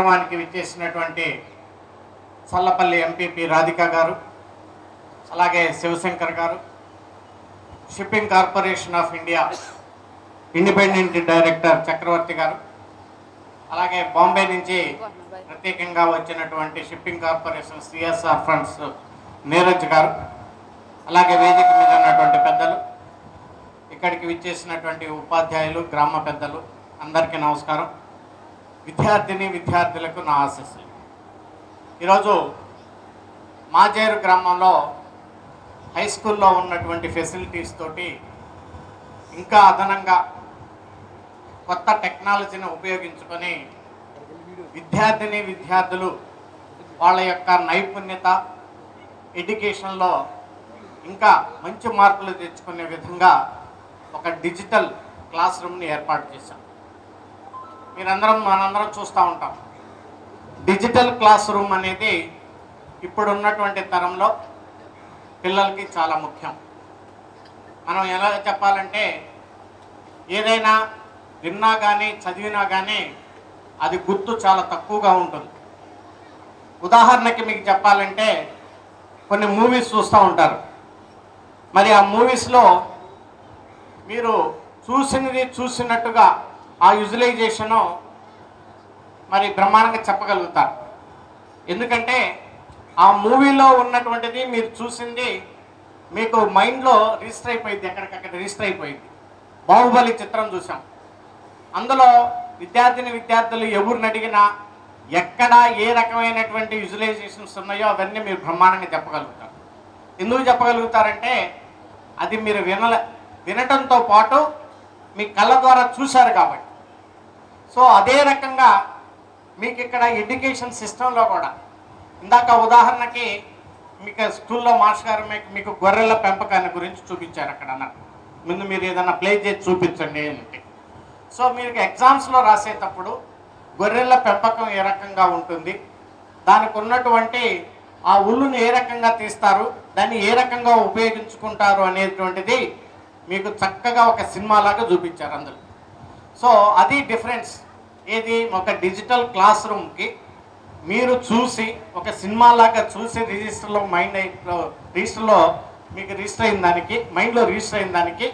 కార్యక్రమానికి విచ్చేసినటువంటి చల్లపల్లి ఎంపీపీ రాధిక గారు అలాగే శివశంకర్ గారు shipping corporation of India independent director Chakravarthi గారు అలాగే బాంబే నుంచి ప్రత్యేకంగా వచ్చినటువంటి shipping corporation CSR funds Neeraj గారు అలాగే వేదిక మీద ఉన్నటువంటి పెద్దలు ఇక్కడికి విచ్చేసినటువంటి ఉపాధ్యాయులు గ్రామ పెద్దలు అందరికీ నమస్కారం. విద్యార్థిని విద్యార్థులకు నా ఆశస్సులు. ఈరోజు మాజేరు గ్రామంలో హై స్కూల్లో ఉన్నటువంటి ఫెసిలిటీస్ తోటి ఇంకా అదనంగా కొత్త టెక్నాలజీని ఉపయోగించుకొని విద్యార్థిని విద్యార్థులు వాళ్ళ యొక్క నైపుణ్యత ఎడ్యుకేషన్లో ఇంకా మంచి మార్కులు తెచ్చుకునే విధంగా ఒక డిజిటల్ క్లాస్ రూమ్ని ఏర్పాటు చేశాం. మీరందరం మనందరం చూస్తూ ఉంటాం. డిజిటల్ క్లాస్ రూమ్ అనేది ఇప్పుడున్నటువంటి తరంలో పిల్లలకి చాలా ముఖ్యం. మనం ఎలా చెప్పాలంటే ఏదైనా విన్నా కానీ చదివినా కానీ అది గుర్తు చాలా తక్కువగా ఉంటుంది. ఉదాహరణకి మీకు చెప్పాలంటే కొన్ని మూవీస్ చూస్తూ ఉంటారు. మరి ఆ మూవీస్లో మీరు చూసినది చూసినట్టుగా ఆ యూజిలైజేషను మరి బ్రహ్మాండంగా చెప్పగలుగుతారు. ఎందుకంటే ఆ మూవీలో ఉన్నటువంటిది మీరు చూసింది మీకు మైండ్లో రిజిస్టర్ అయిపోయింది ఎక్కడికక్కడ రిజిస్టర్ అయిపోయింది. బాహుబలి చిత్రం చూసాం అందులో విద్యార్థిని విద్యార్థులు ఎవరిని అడిగినా ఎక్కడ ఏ రకమైనటువంటి విజువలైజేషన్స్ ఉన్నాయో అవన్నీ మీరు బ్రహ్మాండంగా చెప్పగలుగుతారు. ఎందుకు చెప్పగలుగుతారంటే అది మీరు వినల వినటంతో పాటు మీ కళ్ళ ద్వారా చూశారు కాబట్టి. సో అదే రకంగా మీకు ఇక్కడ ఎడ్యుకేషన్ సిస్టంలో కూడా. ఇందాక ఉదాహరణకి మీకు స్కూల్లో మాస్టర్ గారు మీకు మీకు గొర్రెల పెంపకాన్ని గురించి చూపించారు అక్కడ నాకు ముందు మీరు ఏదైనా ప్లే చేసి చూపించండి అంటే సో మీరు ఎగ్జామ్స్లో రాసేటప్పుడు గొర్రెల పెంపకం ఏ రకంగా ఉంటుంది? దానికి ఉన్నటువంటి ఆ ఉల్లును ఏ రకంగా తీస్తారు? దాన్ని ఏ రకంగా ఉపయోగించుకుంటారు అనేటువంటిది మీకు చక్కగా ఒక సినిమాలాగా చూపించారు అందులో. సో అది డిఫరెన్స్. ఏది? ఒక డిజిటల్ క్లాస్ రూమ్కి మీరు చూసి ఒక సినిమాలాగా చూసి రిజిస్టర్లో మైండ్ రిజిస్టర్లో మీకు రిజిస్టర్ అయిన దానికి మైండ్లో రిజిస్టర్ అయిన దానికి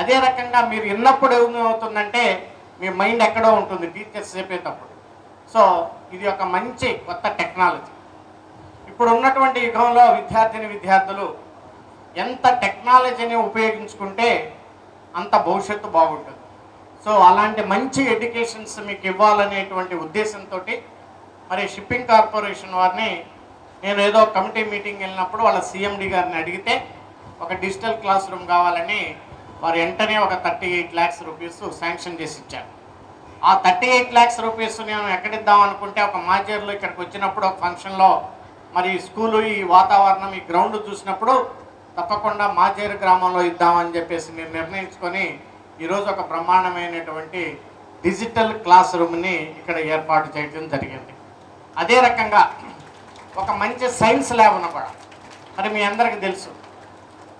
అదే రకంగా మీరు విన్నప్పుడు ఏమవుతుందంటే మీ మైండ్ ఎక్కడో ఉంటుంది టీచర్స్ చెప్పేటప్పుడు సో ఇది ఒక మంచి కొత్త టెక్నాలజీ. ఇప్పుడు ఉన్నటువంటి యుగంలో విద్యార్థిని విద్యార్థులు ఎంత టెక్నాలజీని ఉపయోగించుకుంటే అంత భవిష్యత్తు బాగుంటుంది. సో అలాంటి మంచి ఎడ్యుకేషన్స్ మీకు ఇవ్వాలనేటువంటి ఉద్దేశంతో మరి షిప్పింగ్ కార్పొరేషన్ వారిని నేను ఏదో కమిటీ మీటింగ్ వెళ్ళినప్పుడు వాళ్ళ సీఎండి గారిని అడిగితే ఒక డిజిటల్ క్లాస్ రూమ్ కావాలని వారు వెంటనే ఒక thirty eight lakhs rupees sanction చేసి ఇచ్చారు. ఆ థర్టీ ఎయిట్ ల్యాక్స్ రూపీస్ నేను ఎక్కడిద్దాం అనుకుంటే ఒక మాజేరులో ఇక్కడికి వచ్చినప్పుడు ఒక ఫంక్షన్లో మరి స్కూలు ఈ వాతావరణం ఈ గ్రౌండ్ చూసినప్పుడు తప్పకుండా మాజేరు గ్రామంలో ఇద్దామని చెప్పేసి నేను నిర్ణయించుకొని ఈరోజు ఒక బ్రహ్మాండమైనటువంటి డిజిటల్ క్లాస్ రూమ్ని ఇక్కడ ఏర్పాటు చేయడం జరిగింది. అదే రకంగా ఒక మంచి సైన్స్ ల్యాబ్ను కూడా. మరి మీ అందరికీ తెలుసు.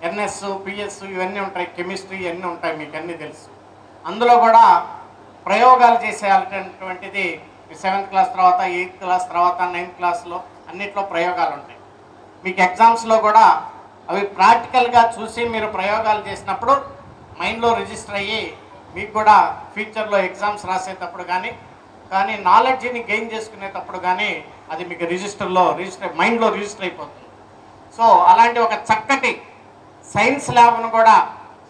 ఎన్ఎస్ పిఎస్ ఇవన్నీ ఉంటాయి. కెమిస్ట్రీ ఇవన్నీ ఉంటాయి. మీకు అన్నీ తెలుసు. అందులో కూడా ప్రయోగాలు చేసేటటువంటిది సెవెంత్ క్లాస్ తర్వాత ఎయిత్ క్లాస్ తర్వాత నైన్త్ క్లాస్లో అన్నిట్లో ప్రయోగాలు ఉంటాయి. మీకు ఎగ్జామ్స్లో కూడా అవి ప్రాక్టికల్గా చూసి మీరు ప్రయోగాలు చేసినప్పుడు మైండ్లో రిజిస్టర్ అయ్యి మీకు కూడా ఫ్యూచర్లో ఎగ్జామ్స్ రాసేటప్పుడు కానీ కానీ నాలెడ్జ్ని గెయిన్ చేసుకునేటప్పుడు కానీ అది మీకు రిజిస్టర్లో రిజిస్టర్ మైండ్లో రిజిస్టర్ అయిపోతుంది. సో అలాంటి ఒక చక్కటి సైన్స్ ల్యాబ్ను కూడా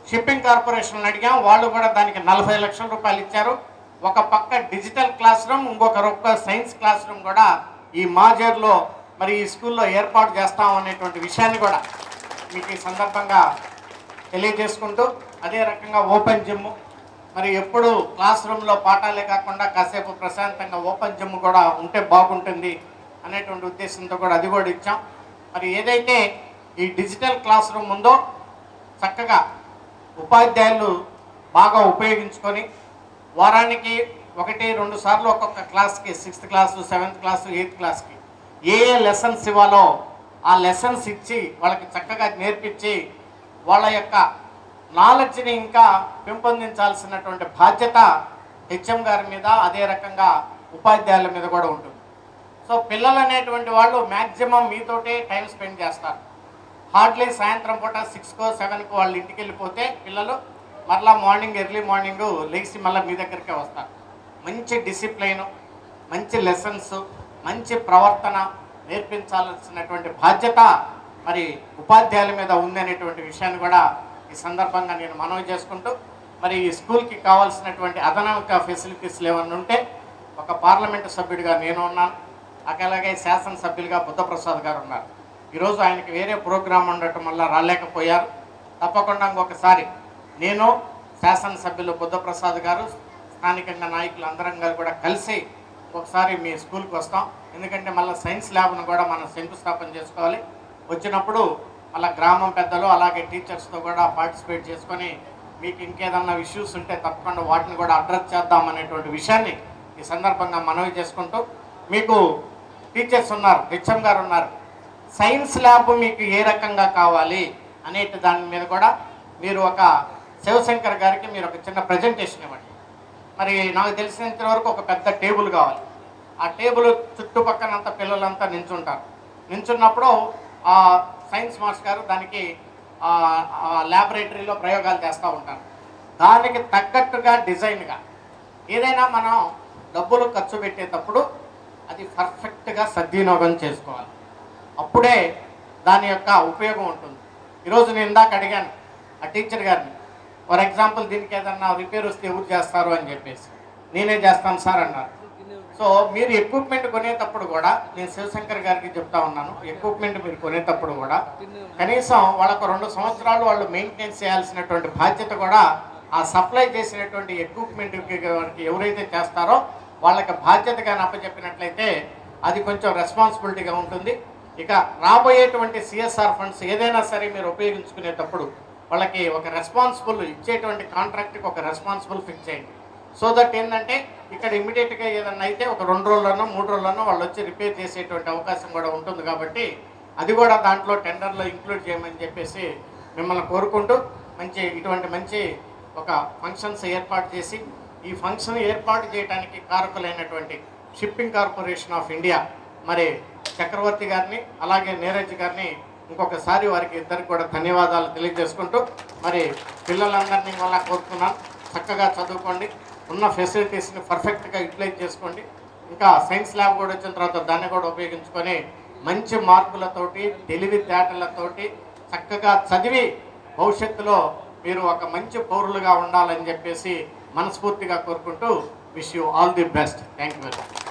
షిప్పింగ్ కార్పొరేషన్ అడిగాం. వాళ్ళు కూడా దానికి నలభై లక్షల రూపాయలు ఇచ్చారు. ఒక పక్క డిజిటల్ క్లాస్ రూమ్ ఇంకొక రొక్క సైన్స్ క్లాస్ రూమ్ కూడా ఈ మాజర్లో మరి ఈ స్కూల్లో ఏర్పాటు చేస్తాం అనేటువంటి విషయాన్ని కూడా మీకు ఈ సందర్భంగా తెలియజేసుకుంటూ అదే రకంగా ఓపెన్ జిమ్ మరి ఎప్పుడు క్లాస్ రూమ్లో పాఠాలే కాకుండా కాసేపు ప్రశాంతంగా ఓపెన్ జిమ్ కూడా ఉంటే బాగుంటుంది అనేటువంటి ఉద్దేశంతో కూడా అది కూడా ఇచ్చాం. మరి ఏదైతే ఈ డిజిటల్ క్లాస్ రూమ్ ఉందో చక్కగా ఉపాధ్యాయులు బాగా ఉపయోగించుకొని వారానికి ఒకటి రెండు సార్లు ఒక్కొక్క క్లాస్కి sixth class seventh class eighth క్లాస్కి ఏ ఏ లెసన్స్ ఇవ్వాలో ఆ లెసన్స్ ఇచ్చి వాళ్ళకి చక్కగా నేర్పించి వాళ్ళ యొక్క నాలెడ్జ్ని ఇంకా పెంపొందించాల్సినటువంటి బాధ్యత హెచ్ఎం గారి మీద అదే రకంగా ఉపాధ్యాయుల మీద కూడా ఉంటుంది. సో పిల్లలు అనేటువంటి వాళ్ళు మ్యాక్సిమం మీతోటే టైం స్పెండ్ చేస్తారు. హార్డ్లీ సాయంత్రం పూట సిక్స్కో సెవెన్కో వాళ్ళు ఇంటికి వెళ్ళిపోతే పిల్లలు మరలా మార్నింగ్ ఎర్లీ మార్నింగ్ లేచి మళ్ళీ మీ దగ్గరికే వస్తారు. మంచి డిసిప్లైన్ మంచి లెసన్స్ మంచి ప్రవర్తన నేర్పించాల్సినటువంటి బాధ్యత మరి ఉపాధ్యాయుల మీద ఉందనేటువంటి విషయాన్ని కూడా ఈ సందర్భంగా నేను మనవి చేసుకుంటూ మరి ఈ స్కూల్కి కావాల్సినటువంటి అదనక ఫెసిలిటీస్ ఏమన్నా ఉంటే ఒక పార్లమెంటు సభ్యుడిగా నేను ఉన్నాను. అలాగే శాసనసభ్యులుగా బుద్ధప్రసాద్ గారు ఉన్నారు. ఈరోజు ఆయనకి వేరే ప్రోగ్రాం ఉండటం వల్ల రాలేకపోయారు. తప్పకుండా ఇంకొకసారి నేను శాసనసభ్యులు బుద్ధప్రసాద్ గారు స్థానికంగా నాయకులు అందరం గారు కూడా కలిసి ఒకసారి మీ స్కూల్కి వస్తాం. ఎందుకంటే మళ్ళీ సైన్స్ ల్యాబ్ను కూడా మనం శంకుస్థాపన చేసుకోవాలి. వచ్చినప్పుడు మళ్ళీ గ్రామం పెద్దలు అలాగే టీచర్స్తో కూడా పార్టిసిపేట్ చేసుకొని మీకు ఇంకేదన్నా ఇష్యూస్ ఉంటే తప్పకుండా వాటిని కూడా అడ్రస్ చేద్దాం అనేటువంటి విషయాన్ని ఈ సందర్భంగా మనవి చేసుకుంటూ మీకు టీచర్స్ ఉన్నారు హెచ్ఎం గారు ఉన్నారు. సైన్స్ ల్యాబ్ మీకు ఏ రకంగా కావాలి అనేటి దాని మీద కూడా మీరు ఒక శివశంకర్ గారికి మీరు ఒక చిన్న ప్రజెంటేషన్ ఇవ్వండి. మరి నాకు తెలిసినంత వరకు ఒక పెద్ద టేబుల్ కావాలి. ఆ టేబుల్ చుట్టుపక్కనంత పిల్లలంతా నించుంటారు. నించున్నప్పుడు సైన్స్ మాస్టర్ గారు దానికి ల్యాబొరేటరీలో ప్రయోగాలు చేస్తూ ఉంటారు. దానికి తగ్గట్టుగా డిజైన్గా ఏదైనా మనం డబ్బులు ఖర్చు పెట్టేటప్పుడు అది పర్ఫెక్ట్గా సద్వినియోగం చేసుకోవాలి. అప్పుడే దాని యొక్క ఉపయోగం ఉంటుంది. ఈరోజు నేను ఇందాక అడిగాను ఆ టీచర్ గారిని ఫర్ ఎగ్జాంపుల్ దీనికి ఏదన్నా రిపేర్ వస్తే ఎవరు చేస్తారు? అని చెప్పేసి. నేనే చేస్తాను సార్ అన్నారు. సో మీరు ఎక్విప్మెంట్ కొనేటప్పుడు కూడా నేను శివశంకర్ గారికి చెప్తా ఉన్నాను ఎక్విప్మెంట్ మీరు కొనేటప్పుడు కూడా కనీసం వాళ్ళకు రెండు సంవత్సరాలు వాళ్ళు మెయింటెనెన్స్ చేయాల్సినటువంటి బాధ్యత కూడా ఆ సప్లై చేసినటువంటి ఎక్విప్మెంట్ ఎవరైతే చేస్తారో వాళ్ళకి బాధ్యతగా అప్పచెప్పినట్లయితే అది కొంచెం రెస్పాన్సిబిలిటీగా ఉంటుంది. ఇక రాబోయేటువంటి సిఎస్ఆర్ ఫండ్స్ ఏదైనా సరే మీరు ఉపయోగించుకునేటప్పుడు వాళ్ళకి ఒక రెస్పాన్సిబుల్ ఇచ్చేటువంటి కాంట్రాక్ట్కి ఒక రెస్పాన్సిబుల్ ఫిక్స్ చేయండి. సో దట్ ఏంటంటే ఇక్కడ ఇమీడియట్గా ఏదన్నా అయితే ఒక రెండు రోజుల్లోనో మూడు రోజుల్లోనో వాళ్ళు వచ్చి రిపేర్ చేసేటువంటి అవకాశం కూడా ఉంటుంది కాబట్టి అది కూడా దాంట్లో టెండర్లో ఇంక్లూడ్ చేయమని చెప్పేసి మిమ్మల్ని కోరుకుంటూ మంచి ఇటువంటి మంచి ఒక ఫంక్షన్స్ ఏర్పాటు చేసి ఈ ఫంక్షన్ ఏర్పాటు చేయడానికి కారకులైనటువంటి షిప్పింగ్ కార్పొరేషన్ ఆఫ్ ఇండియా మరి చక్రవర్తి గారిని అలాగే నీరజ్ గారిని ఇంకొకసారి వారికి ఇద్దరికి కూడా ధన్యవాదాలు తెలియజేసుకుంటూ మరి పిల్లలందరినీ వల్ల కోరుతున్నాను. చక్కగా చదువుకోండి. ఉన్న ఫెసిలిటీస్ని పర్ఫెక్ట్గా యూటిలైజ్ చేసుకోండి. ఇంకా సైన్స్ ల్యాబ్ కూడా వచ్చిన తర్వాత దాన్ని కూడా ఉపయోగించుకొని మంచి మార్కులతోటి తెలివితేటలతోటి చక్కగా చదివి భవిష్యత్తులో మీరు ఒక మంచి పౌరులుగా ఉండాలని చెప్పేసి మనస్ఫూర్తిగా కోరుకుంటూ wish you all the best thank you very much